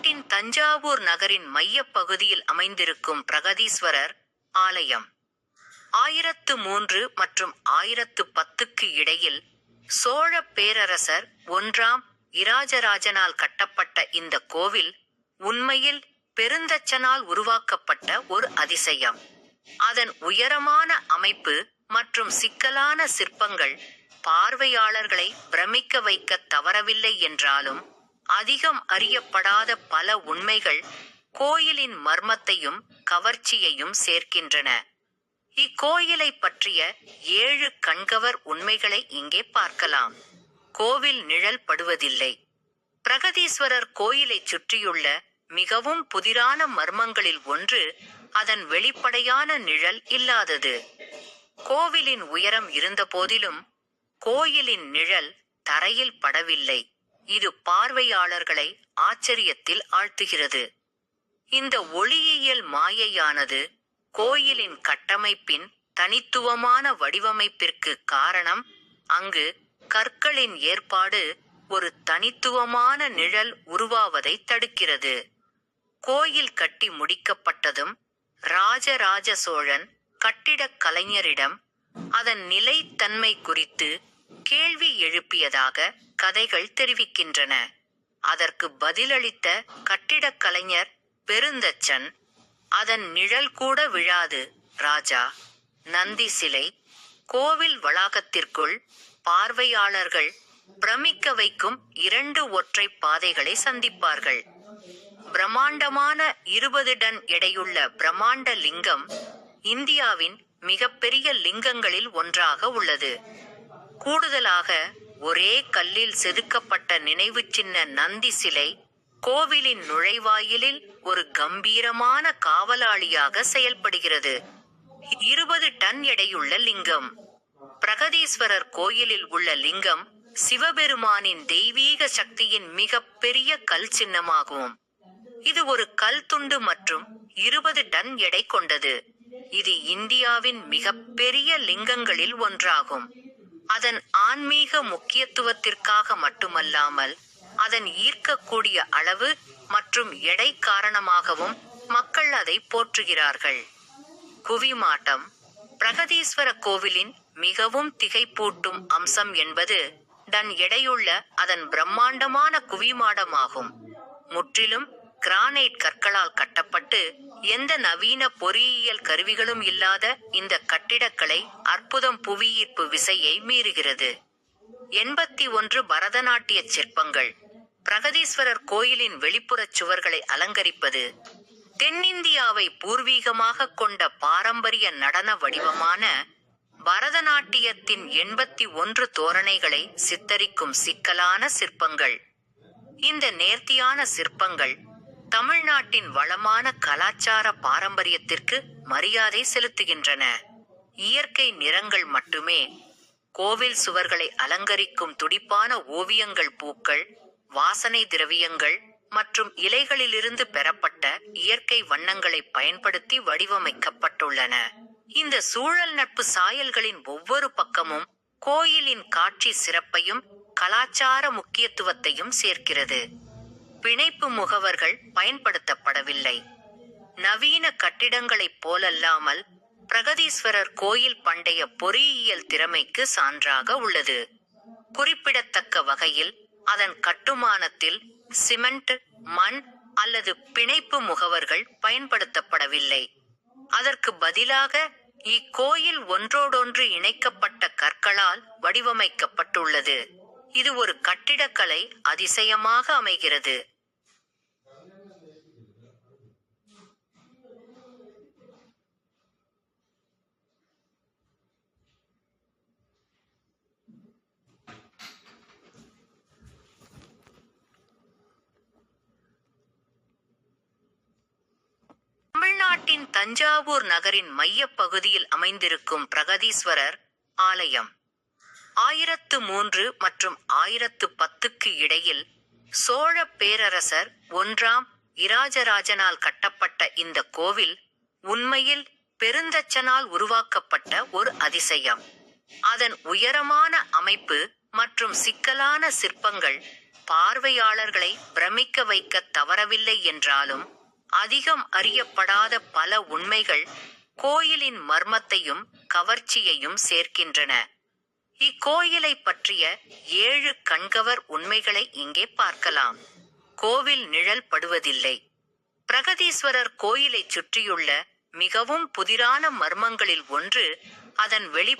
நாட்டின் தஞ்சாவூர் நகரின் மையப்பகுதியில் அமைந்திருக்கும் பிரகதீஸ்வரர் ஆலயம். ஆயிரத்து மூன்று மற்றும் ஆயிரத்து பத்துக்கு இடையில் சோழ பேரரசர் ஒன்றாம் இராஜராஜனால் கட்டப்பட்ட இந்த கோவில் உண்மையில் பெருந்தச்சனால் உருவாக்கப்பட்ட ஒரு அதிசயம். அதன் உயரமான அமைப்பு மற்றும் சிக்கலான சிற்பங்கள் பார்வையாளர்களை பிரமிக்க வைக்க தவறவில்லை என்றாலும் அதிகம் அறியப்படாத பல உண்மைகள் கோயிலின் மர்மத்தையும் கவர்ச்சியையும் சேர்க்கின்றன. இக்கோயிலை பற்றிய ஏழு கண்கவர் உண்மைகளை இங்கே பார்க்கலாம். கோவில் நிழல் படுவதில்லை. பிரகதீஸ்வரர் கோயிலைச் சுற்றியுள்ள மிகவும் புதிரான மர்மங்களில் ஒன்று அதன் வெளிப்படையான நிழல் இல்லாதது. கோவிலின் உயரம் இருந்தபோதிலும் கோயிலின் நிழல் தரையில் படவில்லை. இது பார்வையாளர்களை ஆச்சரியத்தில் ஆழ்த்துகிறது. இந்த ஒளியியல் மாயையானது கோயிலின் கட்டமைப்பின் தனித்துவமான வடிவமைப்பிற்கு காரணம் அங்கு கற்களின் ஏற்பாடு ஒரு தனித்துவமான நிழல் உருவாவதை தடுக்கிறது. கோயில் கட்டி முடிக்கப்பட்டதும் ராஜராஜ சோழன் கட்டிடக் கலைஞரிடம் அதன் நிலைத்தன்மை குறித்து கேள்வி எழுப்பியதாக கதைகள் தெரிவிக்கின்றன. அதற்கு பதிலளித்த கட்டிடக் கலைஞர் பெருந்தச்சன் அதன் நிழல் கூட விழாது ராஜா. நந்தி சிலை கோவில் வளாகத்திற்குள் பார்வையாளர்கள் பிரமிக்க வைக்கும் இரண்டு ஒற்றை பாதைகளை சந்திப்பார்கள். பிரம்மாண்டமான இருபது டன் எடையுள்ள பிரம்மாண்ட லிங்கம் இந்தியாவின் மிகப்பெரிய லிங்கங்களில் ஒன்றாக உள்ளது. கூடுதலாக ஒரே கல்லில் செதுக்கப்பட்ட நினைவு சின்ன நந்தி சிலை கோவிலின் நுழைவாயிலில் ஒரு கம்பீரமான காவலாளியாக செயல்படுகிறது. இருபது டன் எடையுள்ள லிங்கம். பிரகதீஸ்வரர் கோயிலில் உள்ள லிங்கம் சிவபெருமானின் தெய்வீக சக்தியின் மிகப்பெரிய கல் சின்னமாகும். இது ஒரு கல் துண்டு மற்றும் இருபது டன் எடை கொண்டது. இது இந்தியாவின் மிகப்பெரிய லிங்கங்களில் ஒன்றாகும். அதன் ஆன்மீக முக்கியத்துவத்திற்காக மட்டுமல்லாமல் அதன் ஈர்க்கக்கூடிய அளவு மற்றும் எடை காரணமாகவும் மக்கள் அதை போற்றுகிறார்கள். குவிமாட்டம் பிரகதீஸ்வர கோவிலின் மிகவும் திகைப்பூட்டும் அம்சம் என்பது டன் எடையுள்ள அதன் பிரம்மாண்டமான குவிமாடமாகும். முற்றிலும் கிரானைட் கற்களால் கட்டப்பட்டு எந்த நவீன பொறியியல் கருவிகளும் இல்லாத இந்த கட்டிடக்கலை அற்புதம் புவியீர்ப்பு விசையை மீறுகிறது. எண்பத்தி ஒன்று பரதநாட்டிய சிற்பங்கள் பிரகதீஸ்வரர் கோயிலின் வெளிப்புறச் சுவர்களை அலங்கரிப்பது தென்னிந்தியாவை பூர்வீகமாக கொண்ட பாரம்பரிய நடன வடிவமான பரதநாட்டியத்தின் எண்பத்தி ஒன்று தோரணைகளை சித்தரிக்கும் சிக்கலான சிற்பங்கள். இந்த நேர்த்தியான சிற்பங்கள் தமிழ்நாட்டின் வளமான கலாச்சார பாரம்பரியத்திற்கு மரியாதை செலுத்துகின்றன. இயற்கை நிறங்கள் மட்டுமே கோவில் சுவர்களை அலங்கரிக்கும் துடிப்பான ஓவியங்கள் பூக்கள் வாசனை திரவியங்கள் மற்றும் இலைகளிலிருந்து பெறப்பட்ட இயற்கை வண்ணங்களை பயன்படுத்தி வடிவமைக்கப்பட்டுள்ளன. இந்த சூழல் நட்பு சாயல்களின் ஒவ்வொரு பக்கமும் கோயிலின் காட்சி சிறப்பையும் கலாச்சார முக்கியத்துவத்தையும் சேர்க்கிறது. பிணைப்பு முகவர்கள் பயன்படுத்தப்படவில்லை. நவீன கட்டிடங்களைப் போலல்லாமல் பிரகதீஸ்வரர் கோயில் பண்டைய பொறியியல் திறமைக்கு சான்றாக உள்ளது. குறிப்பிடத்தக்க வகையில் அதன் கட்டுமானத்தில் சிமெண்ட் மண் அல்லது பிணைப்பு முகவர்கள் பயன்படுத்தப்படவில்லை. அதற்கு பதிலாக இக்கோயில் ஒன்றோடொன்று இணைக்கப்பட்ட கற்களால் வடிவமைக்கப்பட்டுள்ளது. இது ஒரு கட்டிடக்கலை அதிசயமாக அமைகிறது. தமிழ்நாட்டின் தஞ்சாவூர் நகரின் மையப் பகுதியில் அமைந்திருக்கும் பிரகதீஸ்வரர் ஆலயம். ஆயிரத்து மூன்று மற்றும் ஆயிரத்து பத்துக்கு இடையில் சோழ பேரரசர் ஒன்றாம் இராஜராஜனால் கட்டப்பட்ட இந்த கோவில் உண்மையில் பெருந்தச்சனால் உருவாக்கப்பட்ட ஒரு அதிசயம். அதன் உயரமான அமைப்பு மற்றும் சிக்கலான சிற்பங்கள் பார்வையாளர்களை பிரமிக்க வைக்க தவறவில்லை என்றாலும் அதிகம் அறியப்படாத பல உண்மைகள் கோயிலின் மர்மத்தையும் கவர்ச்சியையும் சேர்க்கின்றன. இக்கோயிலை பற்றிய ஏழு கண்கவர் உண்மைகளை இங்கே பார்க்கலாம். கோவில் நிழல் படுவதில்லை. பிரகதீஸ்வரர் கோயிலைச் சுற்றியுள்ள மிகவும் புதிரான மர்மங்களில் ஒன்று அதன் வெளி